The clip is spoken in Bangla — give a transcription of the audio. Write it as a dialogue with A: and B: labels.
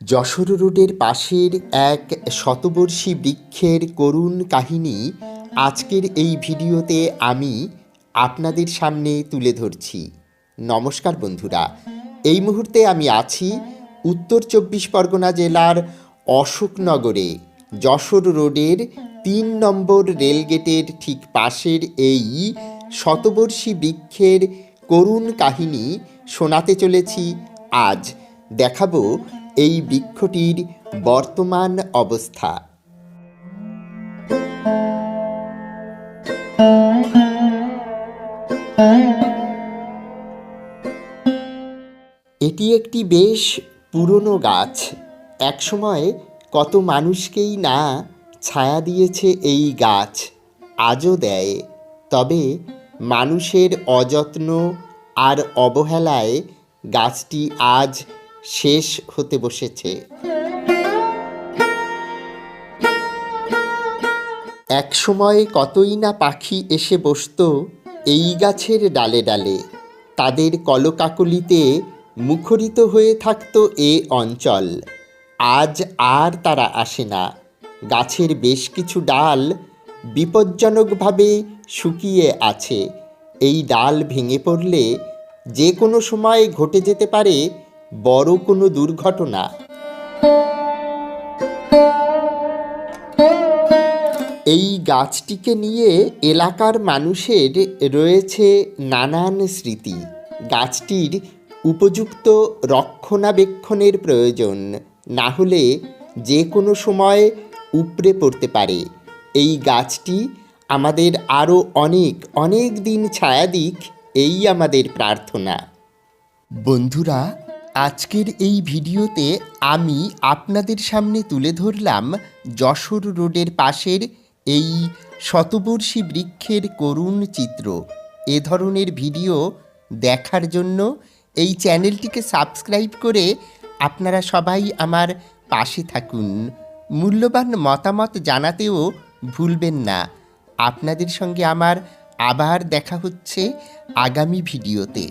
A: যশোর রোডের পাশের এক শতবর্ষী বৃক্ষের করুণ কাহিনী আজকের এই ভিডিওতে আমি আপনাদের সামনে তুলে ধরছি। নমস্কার বন্ধুরা, এই মুহূর্তে আমি আছি উত্তর চব্বিশ পরগনা জেলার অশোকনগরে, যশোর রোডের তিন নম্বর রেলগেটের ঠিক পাশের এই শতবর্ষী বৃক্ষের করুণ কাহিনী শোনাতে চলেছি। আজ দেখাবো এই বৃক্ষটির বর্তমান অবস্থা। এটি একটি বেশ পুরনো গাছ। একসময় কত মানুষকেই না ছায়া দিয়েছে এই গাছ, আজও দেয়। তবে মানুষের অযত্ন আর অবহেলায় গাছটি আজ শেষ হতে বসেছে। একসময় কতই না পাখি এসে বসতো এই গাছের ডালে ডালে। তাদের কলকাকলিতে মুখরিত হয়ে থাকতো এ অঞ্চল। আজ আর তারা আসে না। গাছের বেশ কিছু ডাল বিপজ্জনকভাবে শুকিয়ে আছে। এই ডাল ভেঙে পড়লে যে কোনো সময় ঘটে যেতে পারে বড় কোনো দুর্ঘটনা। এই গাছটিকে নিয়ে এলাকার মানুষের রয়েছে নানান স্মৃতি। গাছটির উপযুক্ত রক্ষণাবেক্ষণের প্রয়োজন, না হলে যে কোনো সময় উপড়ে পড়তে পারে। এই গাছটি আমাদের আরও অনেক অনেক দিন ছায়া দিক, এই আমাদের প্রার্থনা। বন্ধুরা আজকের এই ভিডিওতে আমি আপনাদের সামনে তুলে ধরলাম যশোর রোডের পাশের এই শতবর্ষী বৃক্ষের করুণ চিত্র। এ ধরনের ভিডিও দেখার জন্য এই চ্যানেলটিকে সাবস্ক্রাইব করে আপনারা সবাই আমার পাশে থাকুন। মূল্যবান মতামত জানাতেও ভুলবেন না। আপনাদের সঙ্গে আমার আবার দেখা হচ্ছে আগামী ভিডিওতে।